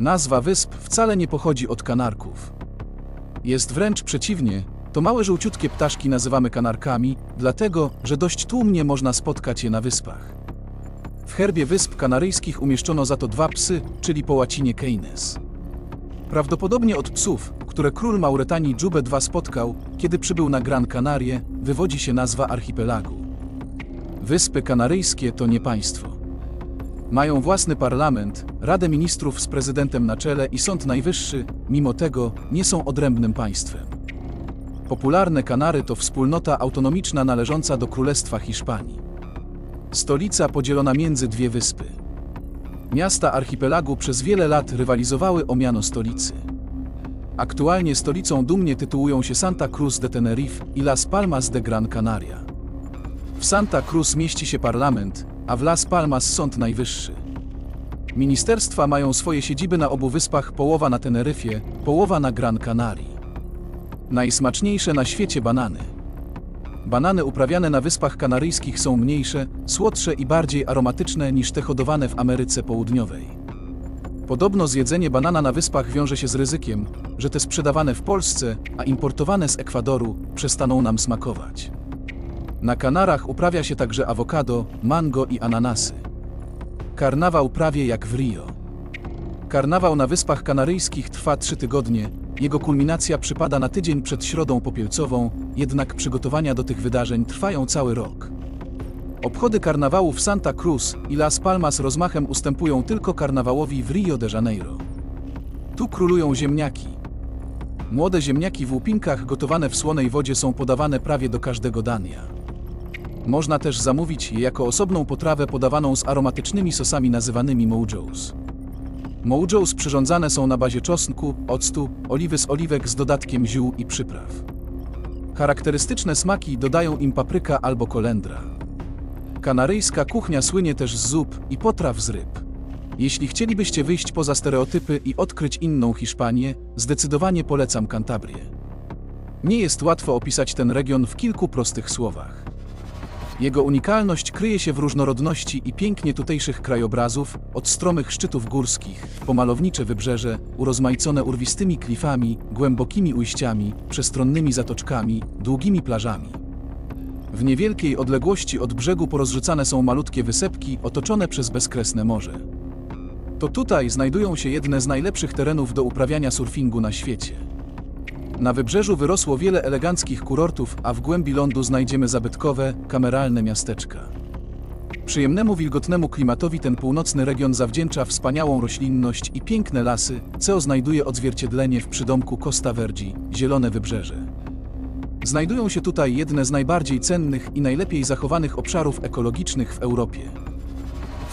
Nazwa wysp wcale nie pochodzi od kanarków. Jest wręcz przeciwnie, to małe żółciutkie ptaszki nazywamy kanarkami, dlatego, że dość tłumnie można spotkać je na wyspach. W herbie Wysp Kanaryjskich umieszczono za to dwa psy, czyli po łacinie Keynes. Prawdopodobnie od psów, które król Mauretanii Dżube II spotkał, kiedy przybył na Gran Canarie, wywodzi się nazwa archipelagu. Wyspy Kanaryjskie to nie państwo. Mają własny parlament, Radę Ministrów z prezydentem na czele i Sąd Najwyższy, mimo tego nie są odrębnym państwem. Popularne Kanary to wspólnota autonomiczna należąca do Królestwa Hiszpanii. Stolica podzielona między dwie wyspy. Miasta archipelagu przez wiele lat rywalizowały o miano stolicy. Aktualnie stolicą dumnie tytułują się Santa Cruz de Tenerife i Las Palmas de Gran Canaria. W Santa Cruz mieści się parlament, a w Las Palmas Sąd Najwyższy. Ministerstwa mają swoje siedziby na obu wyspach, połowa na Teneryfie, połowa na Gran Canarii. Najsmaczniejsze na świecie banany. Banany uprawiane na Wyspach Kanaryjskich są mniejsze, słodsze i bardziej aromatyczne niż te hodowane w Ameryce Południowej. Podobno zjedzenie banana na wyspach wiąże się z ryzykiem, że te sprzedawane w Polsce, a importowane z Ekwadoru, przestaną nam smakować. Na Kanarach uprawia się także awokado, mango i ananasy. Karnawał prawie jak w Rio. Karnawał na Wyspach Kanaryjskich trwa trzy tygodnie, jego kulminacja przypada na tydzień przed Środą Popielcową, jednak przygotowania do tych wydarzeń trwają cały rok. Obchody karnawału w Santa Cruz i Las Palmas rozmachem ustępują tylko karnawałowi w Rio de Janeiro. Tu królują ziemniaki. Młode ziemniaki w łupinkach gotowane w słonej wodzie są podawane prawie do każdego dania. Można też zamówić je jako osobną potrawę podawaną z aromatycznymi sosami nazywanymi mojos. Mojos przyrządzane są na bazie czosnku, octu, oliwy z oliwek z dodatkiem ziół i przypraw. Charakterystyczne smaki dodają im papryka albo kolendra. Kanaryjska kuchnia słynie też z zup i potraw z ryb. Jeśli chcielibyście wyjść poza stereotypy i odkryć inną Hiszpanię, zdecydowanie polecam Kantabrię. Nie jest łatwo opisać ten region w kilku prostych słowach. Jego unikalność kryje się w różnorodności i pięknie tutejszych krajobrazów, od stromych szczytów górskich, po malownicze wybrzeże, urozmaicone urwistymi klifami, głębokimi ujściami, przestronnymi zatoczkami, długimi plażami. W niewielkiej odległości od brzegu porozrzucane są malutkie wysepki otoczone przez bezkresne morze. To tutaj znajdują się jedne z najlepszych terenów do uprawiania surfingu na świecie. Na wybrzeżu wyrosło wiele eleganckich kurortów, a w głębi lądu znajdziemy zabytkowe, kameralne miasteczka. Przyjemnemu wilgotnemu klimatowi ten północny region zawdzięcza wspaniałą roślinność i piękne lasy, co znajduje odzwierciedlenie w przydomku Costa Verdzi, zielone wybrzeże. Znajdują się tutaj jedne z najbardziej cennych i najlepiej zachowanych obszarów ekologicznych w Europie.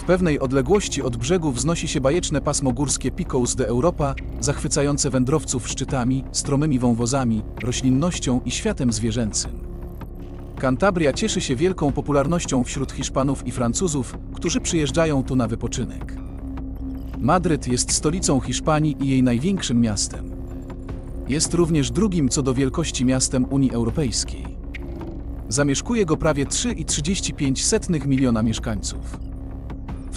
Pewnej odległości od brzegu wznosi się bajeczne pasmo górskie Picos de Europa, zachwycające wędrowców szczytami, stromymi wąwozami, roślinnością i światem zwierzęcym. Kantabria cieszy się wielką popularnością wśród Hiszpanów i Francuzów, którzy przyjeżdżają tu na wypoczynek. Madryt jest stolicą Hiszpanii i jej największym miastem. Jest również drugim co do wielkości miastem Unii Europejskiej. Zamieszkuje go prawie 3,35 miliona mieszkańców.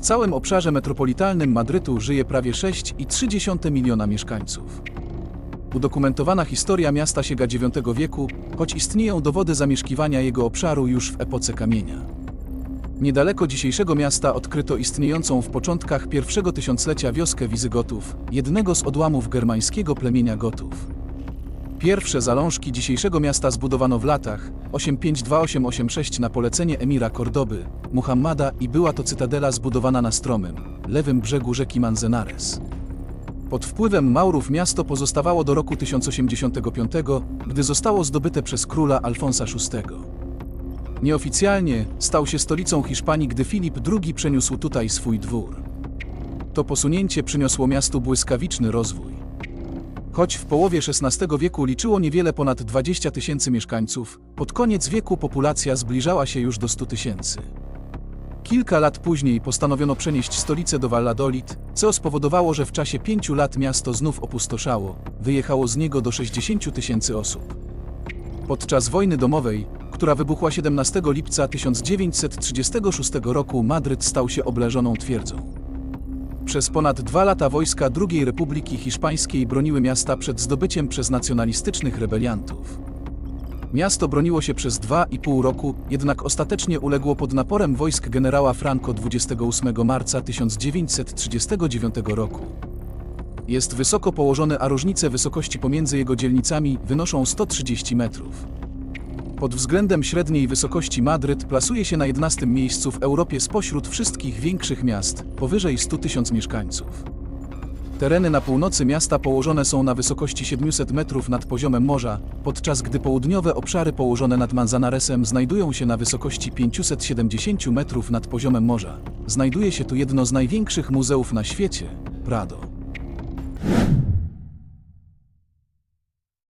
W całym obszarze metropolitalnym Madrytu żyje prawie 6,3 miliona mieszkańców. Udokumentowana historia miasta sięga IX wieku, choć istnieją dowody zamieszkiwania jego obszaru już w epoce kamienia. Niedaleko dzisiejszego miasta odkryto istniejącą w początkach pierwszego tysiąclecia wioskę Wizygotów, jednego z odłamów germańskiego plemienia Gotów. Pierwsze zalążki dzisiejszego miasta zbudowano w latach 852-886 na polecenie emira Kordoby, Muhammada i była to cytadela zbudowana na stromym, lewym brzegu rzeki Manzanares. Pod wpływem Maurów miasto pozostawało do roku 1085, gdy zostało zdobyte przez króla Alfonsa VI. Nieoficjalnie stał się stolicą Hiszpanii, gdy Filip II przeniósł tutaj swój dwór. To posunięcie przyniosło miastu błyskawiczny rozwój. Choć w połowie XVI wieku liczyło niewiele ponad 20 tysięcy mieszkańców, pod koniec wieku populacja zbliżała się już do 100 tysięcy. Kilka lat później postanowiono przenieść stolicę do Valladolid, co spowodowało, że w czasie pięciu lat miasto znów opustoszało, wyjechało z niego do 60 tysięcy osób. Podczas wojny domowej, która wybuchła 17 lipca 1936 roku, Madryt stał się obleżoną twierdzą. Przez ponad dwa lata wojska II Republiki Hiszpańskiej broniły miasta przed zdobyciem przez nacjonalistycznych rebeliantów. Miasto broniło się przez dwa i pół roku, jednak ostatecznie uległo pod naporem wojsk generała Franco 28 marca 1939 roku. Jest wysoko położone, a różnice wysokości pomiędzy jego dzielnicami wynoszą 130 metrów. Pod względem średniej wysokości Madryt plasuje się na 11 miejscu w Europie spośród wszystkich większych miast, powyżej 100 tysięcy mieszkańców. Tereny na północy miasta położone są na wysokości 700 metrów nad poziomem morza, podczas gdy południowe obszary położone nad Manzanaresem znajdują się na wysokości 570 metrów nad poziomem morza. Znajduje się tu jedno z największych muzeów na świecie Prado.